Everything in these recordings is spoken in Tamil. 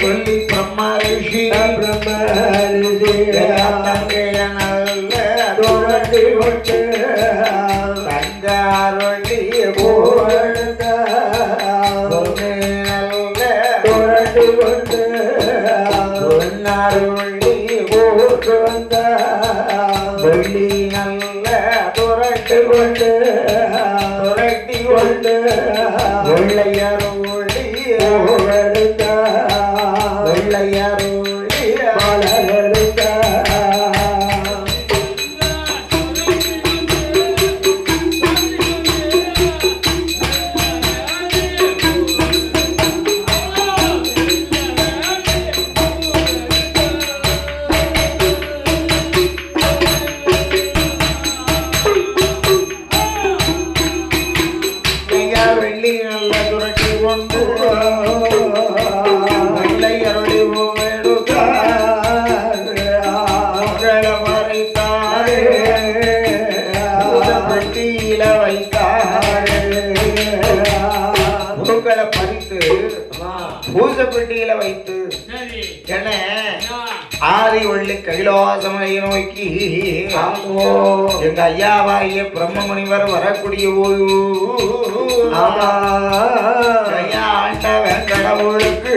சொல்லி பிரம்ம ரிஷி நல்ல வரக்கூடிய போது ஆண்டவன் கடவுளுக்கு.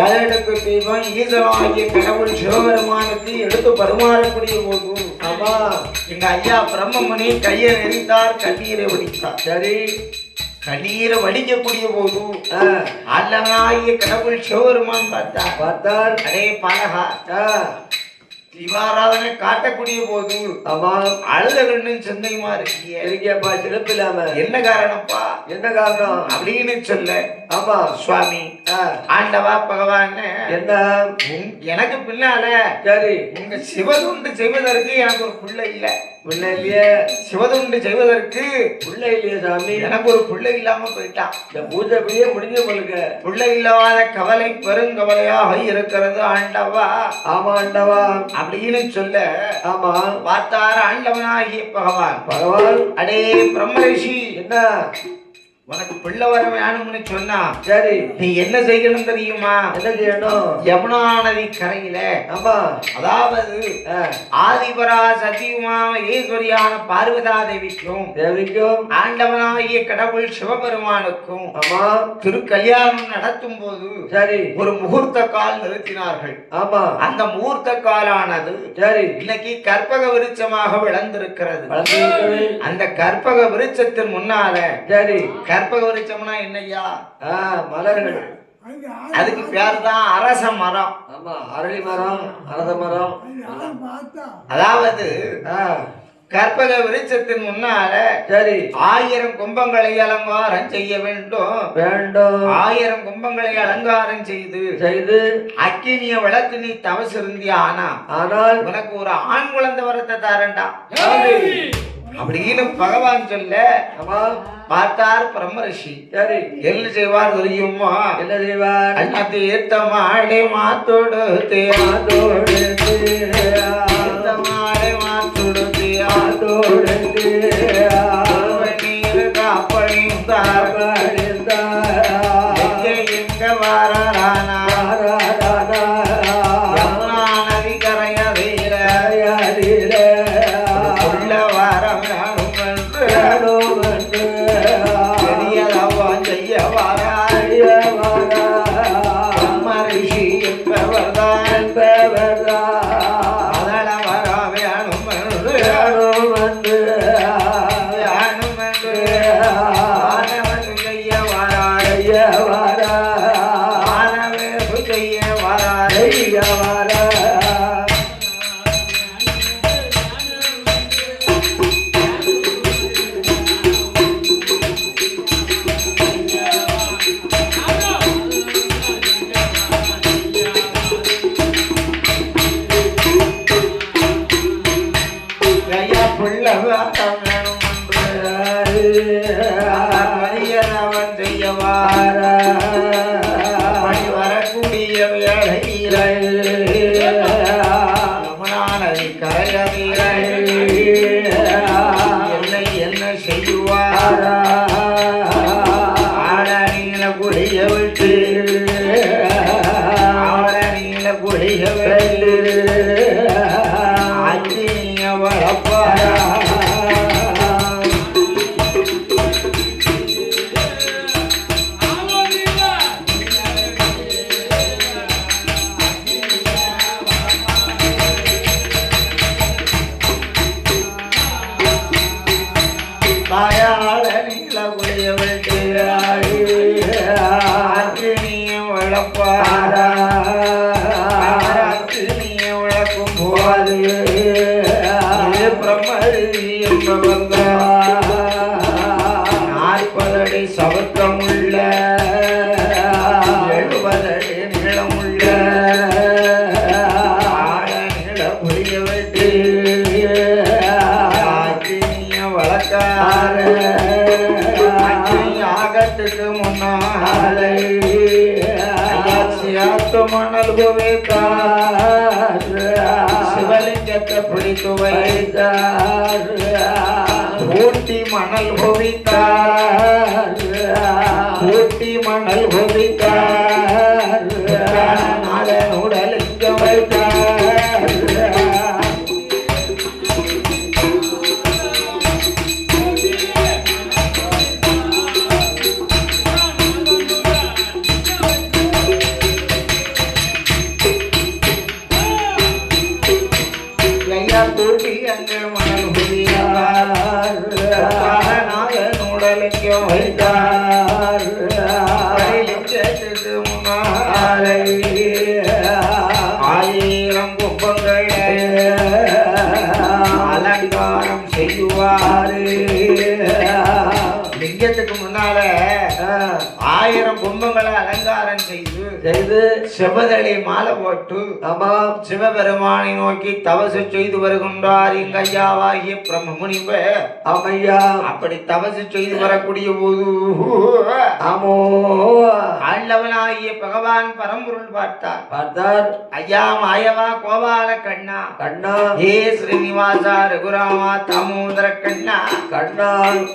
ஏழைகளுக்கு தீபம் ஈசனாகிய கடவுள் சிவபெருமானுக்கு எடுத்து பரிமாறக்கூடிய போது ஆமா எங்க ஐயா பிரம்மமணி கையை நெறித்தார் கண்ணீரை வடித்தார். சரி. கண்ணீரை வடிக்கக்கூடிய போது அல்லனாகிய கடவுள் சிவபெருமான் பார்த்தார். பார்த்தார். அடே பாலகா தீபாராதனை காட்டக்கூடிய போது ஆமா அழுத கண்ணும் சிந்தையுமா இருக்கிய இருக்கியப்பா சிறப்பு இல்லாம. என்ன காரணப்பா? என்ன காரணம்? அப்படின்னு சொல்ல ஆமா. சுவாமி ஆண்டவா பகவான். என்ன? எனக்கு பின்னால. சரி. உங்க சிவதுண்டு செய்வதற்கு எனக்கு ஒரு பிள்ளை இல்ல. உள்ள இல்லையே. சிவதுண்டு செய்வதற்கு உள்ள இல்லையே சாமி. எனக்கு ஒரு பிள்ளை இல்லாம போயிட்டான். இந்த பூஜை அப்படியே முடிஞ்சு உங்களுக்கு. பிள்ளை இல்லாத கவலை பெருங்கவலையாக இருக்கிறது ஆண்டவா. ஆமா ஆண்டவா. அப்படின்னு சொல்ல ஆமா. பார்த்தார் ஆண்டவனாகிய பகவான். பகவான். அடே பிரம்மரிஷி என்ன? உனக்கு பிள்ளை வர வேணும்னு சொன்னா சரி. நீ என்ன செய்யணும் தெரியுமா? என்ன செய்யணும்? யமுனா நதி கரையில. ஆமா. அதாவது ஆதிபரா சத்தியுமாம ஈஸ்வரியான பார்வதா தேவிக்கும். தேவிக்கும் ஆண்டவனாகிய கடவுள் சிவபெருமானுக்கும் ஆமா. திருக்கல்யாணம் நடத்தும் போது சரி. ஒரு முகூர்த்த கால் நிறுத்தினார்கள். ஆமா. அந்த முகூர்த்த காலானது சரி. இன்னைக்கு கற்பக விருட்சமாக விளந்திருக்கிறது. அந்த கற்பக விருட்சத்தின் முன்னால சரி. கற்பக விருட்சம்னா என்னய்யா? ஆ மலர்கள். அதுக்கு பேர் தான் அரச மரம். ஆமா அரளி மரம் அரத மரம். அதாவது கற்பக விருட்சத்தின் முன்னால சரி. ஆயிரம் கும்பங்களை அலங்காரம் செய்ய வேண்டும். வேண்டும். ஆயிரம் கும்பங்களை அலங்காரம் செய்து செய்து அக்கினிய வளர்த்து நீ தவசு இருந்தியா ஆனா ஆனால் உனக்கு ஒரு ஆண் குழந்தை வரத்தை தாரண்டா அப்படின்னு பகவான் சொல்ல பார்த்தார் பிரம்மரிஷி. என்ன செய்வார் தெரியுமா? என்ன செய்வார்? அண்ணா தீர்த்த மாடை மாத்தோடு அதோடு கழகங்கள் Halloween. செய்து சிவதளி மாலை போட்டு ஆமாம் சிவபெருமானை நோக்கி தவசு செய்து வருகின்றார் எங்க ஐயாவாகிய பிரம்ம முனிவர் ஆமையா அப்படி தவசு செய்து வரக்கூடிய போது ஆமோ. ஆண்டவனாகிய பகவான் பரம்பொருள் பார்த்தார். பார்த்தார். ஐயா மாயவா கோபால கண்ணா. கண்ணா. ஏ ஸ்ரீனிவாசா ரகுராமா தாமோதர கண்ணா. கண்ணா.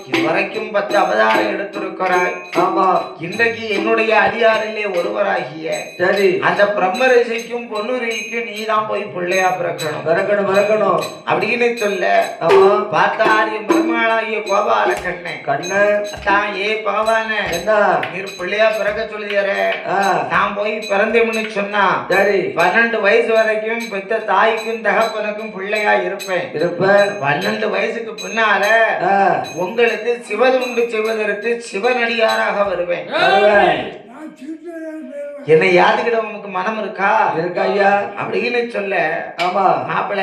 இதுவரைக்கும் பத்து அவதாரம் எடுத்திருக்கிறாய். ஆமா. இன்றைக்கு என்னுடைய அடியாரிலே ஒருவராகிய சரி. அந்த பிரம்மரிஷிக்கும் பொன்னுரிக்கும் நீதான் போய் பிள்ளையா பிறக்கணும். மறக்கணும் மறக்கணும் அப்படின்னு சொல்ல ஆமா. பார்த்தார் என் பெருமாளாகிய கோபால கண்ணன். கண்ணு தான் ஏ பகவான என்ன? நீர் பிள்ளையா பிறக்க சொல்லியற நான் போய் பிறந்தேன்னு சொன்னா சரி. பன்னெண்டு வயசு வரைக்கும் பெத்த தாய்க்கும் தகப்பனுக்கும் பிள்ளையா இருப்பேன். இருப்ப பன்னெண்டு வயசுக்கு பின்னால உங்களுக்கு சிவதுண்டு செய்வதற்கு சிவனடியாராக வருவேன். வருவேன். என்னை யாதுக்கிட உனக்கு மனம் இருக்கா? இருக்கு ஐயா. அப்படின்னு சொல்ல ஆமா. மாப்பிள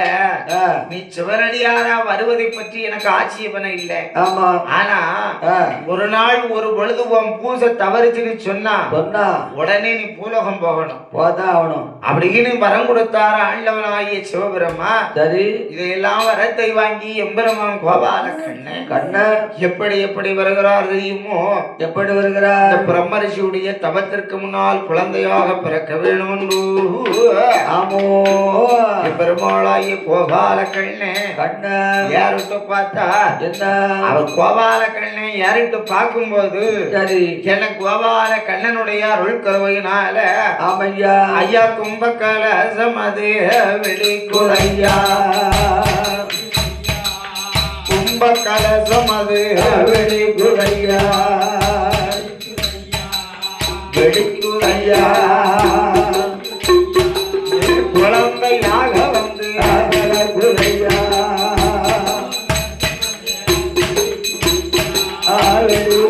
ஆ, நீ சிவனடியாரா வருவதை பற்றி எனக்கு ஆட்சேபனை இல்லை. ஆமா. ஆனா ஒரு நாள் ஒரு பொழுது உன் பூசை தவறுச்சுன்னு சொன்னா சொன்னா. உடனே நீ பூலோகம் போகணும். போதான் ஆகணும். அப்படின்னு வரம் கொடுத்தார ஆண்டவனாகிய சிவபெருமா. சரி. இதையெல்லாம் வரத்தை வாங்கி எம்பெருமான் கோபால கண்ணன் கண்ணு. எப்படி எப்படி வருகிறார் தெரியுமோ? எப்படி வருகிறார்? இந்த பிரம்மரிஷியுடைய தவத்திற்கு முன்னால் குழந்தையாக பிறக்க வேண்டும் என்று ஆமோ. பெருமாளாகிய கோபால கண்ணே. கண்ணு யாருட்டு பார்த்தா? என்ன? அவர் கோபால கண்ணை யாரிட்டு பார்க்கும்போது சரி. எனக்கு கோபால கண்ணனுடைய அருள் கருவையினால ஆமையா. ஐயா கும்பகல சமது வெளிக்குறையா கும்பகல சமது வெளிக்குறையா வெளிக்குறையா குறையா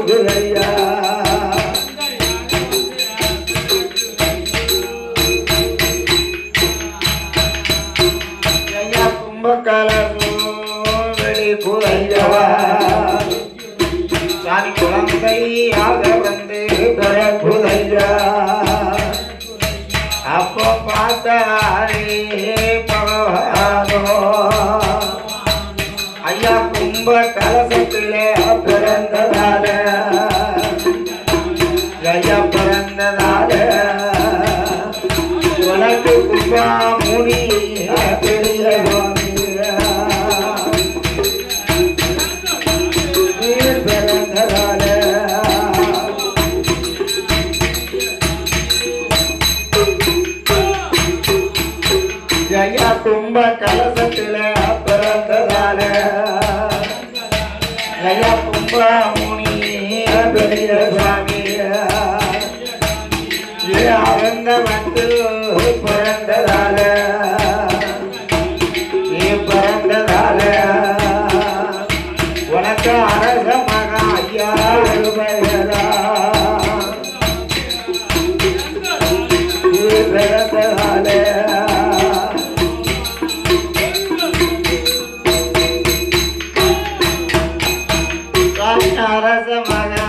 அரச மகா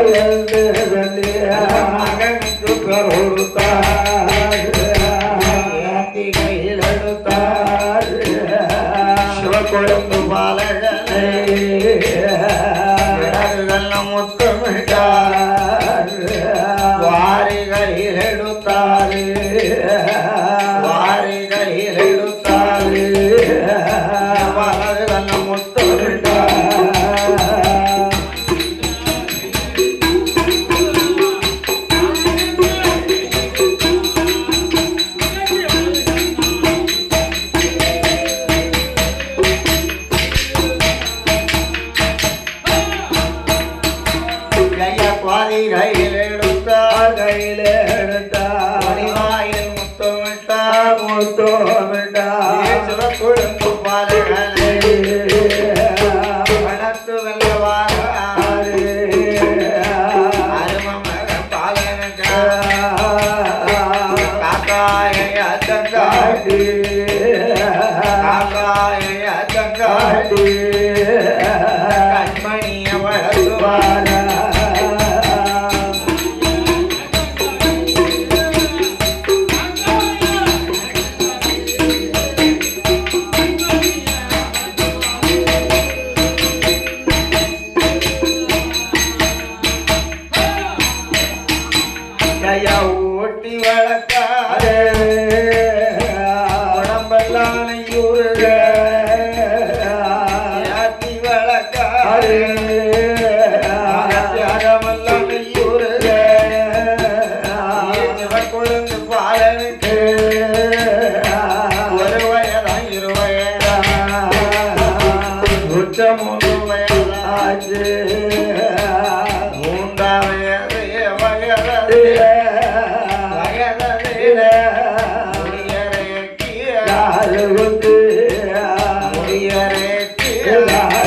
I love, love. Aadhi கையிலெடுத்தார் கையிலெடுத்தார் முத்தமிட்டார் முத்தோ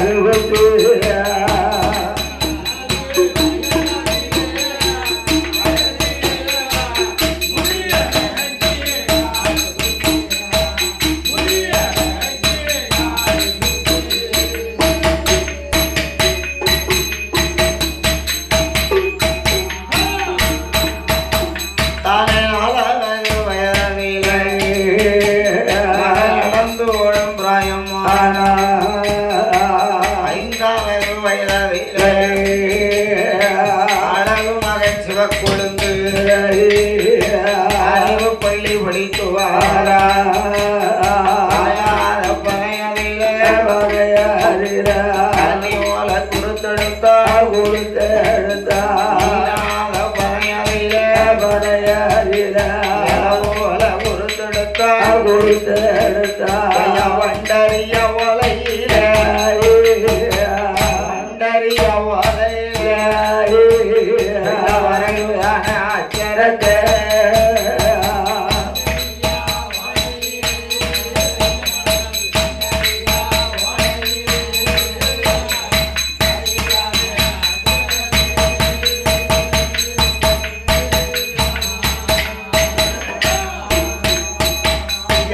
Quero você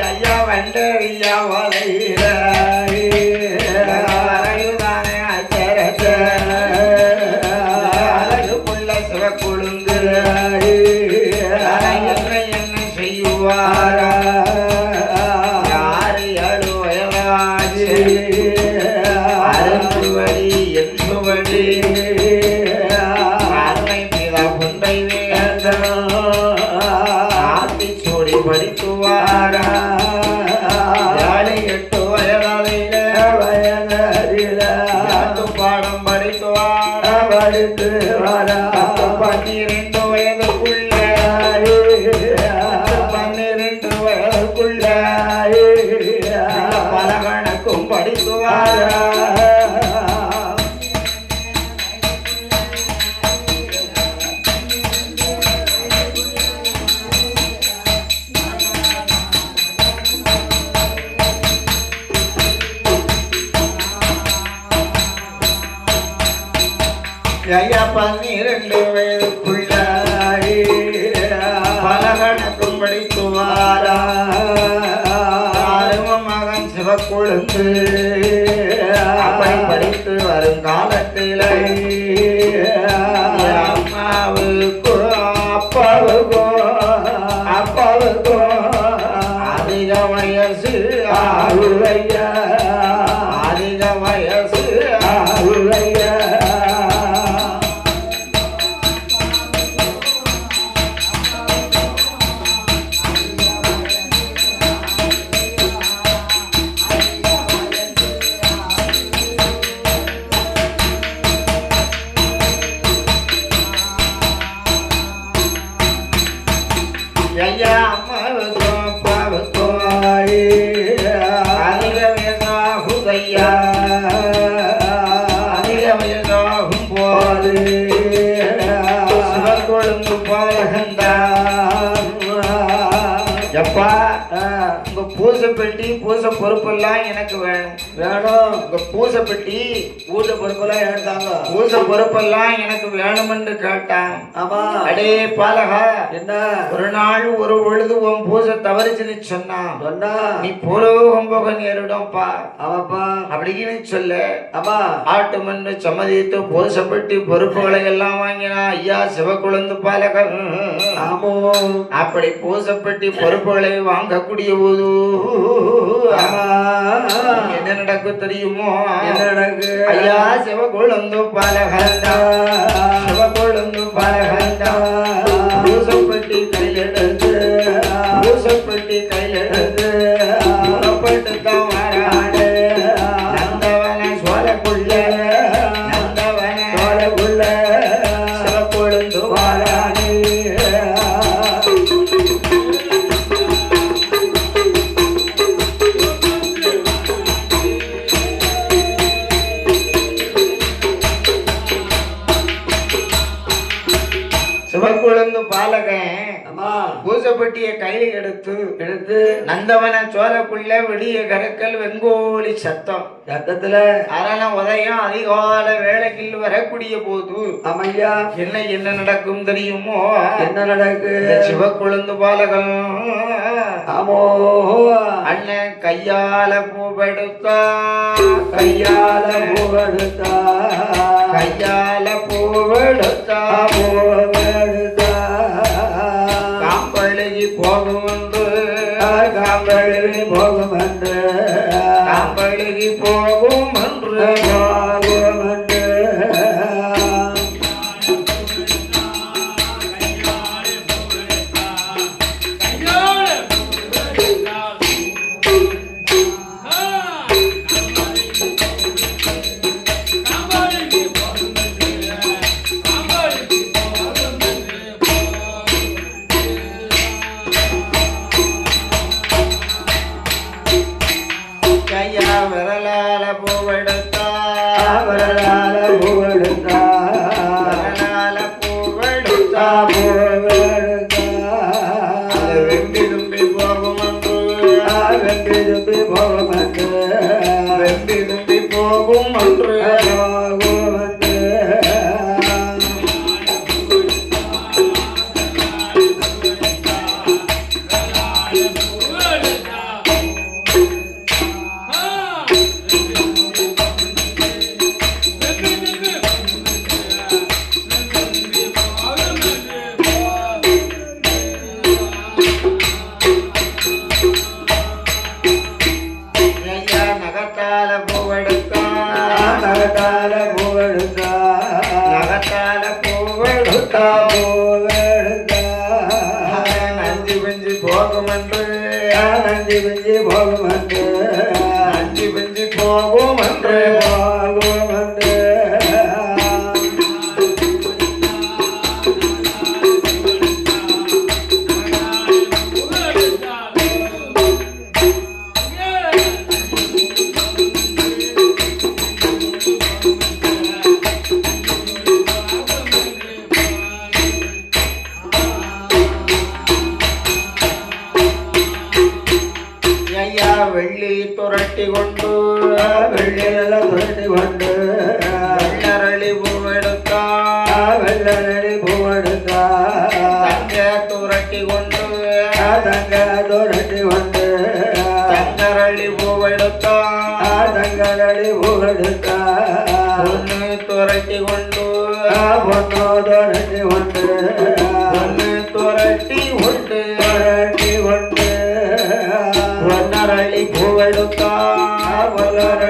വയ്യ വണ്ടയില്ല വളയിൽ para அப்பா அப்பா அதிகமய சிறு ஆளுரையா கொழும்பு போகின்றார் பூசை பெட்டி பூசை பொறுப்பெல்லாம் எனக்கு வேணும். வேணும் உங்க பூசை பெட்டி வீட்டு பொறுப்பெல்லாம் எடுத்தாங்க பூசை பொறுப்பெல்லாம் எனக்கு வேணுமென்று கேட்டான். ஆமா. அடே பாலகா என்ன? ஒரு நாள் ஒரு பொழுது உன் பூசை தவறிச்சுன்னு சொன்னான். சொன்னா? நீ பூலோகம் போக நேரிடும்பா ஆமாப்பா. அப்படின்னு சொல்ல. ஆமா. ஆட்டு மண்ணு சம்மதித்து பூசப்பட்டு பொறுப்புகளை எல்லாம் வாங்கினா ஐயா சிவக்குழந்து பாலகன் ஆமோ. அப்படி பூசப்பட்டு பொறுப்புகளை வாங்கக்கூடிய போது என்ன நடக்கும் தெரியுமோ? என்ன நடக்கு? ஐயா சிவக்குழந்து பாலகண்டா நந்தவன சோழக்குள்ள வெளிய கரக்கல் வெங்கோலி சத்தம். சத்தத்துல அரண உதயம் அதிகால வேலைக்கில் வரக்கூடிய போது அமையா என்ன என்ன நடக்கும் தெரியுமோ? என்ன நடக்கு? சிவக்குழந்து பாலகன் ஆமோ. அண்ணன் கையால பூவெடுத்தா கையால பூவெடுத்தா கையால பூவெடுத்தா பூவெடுத்தா போகும் Sara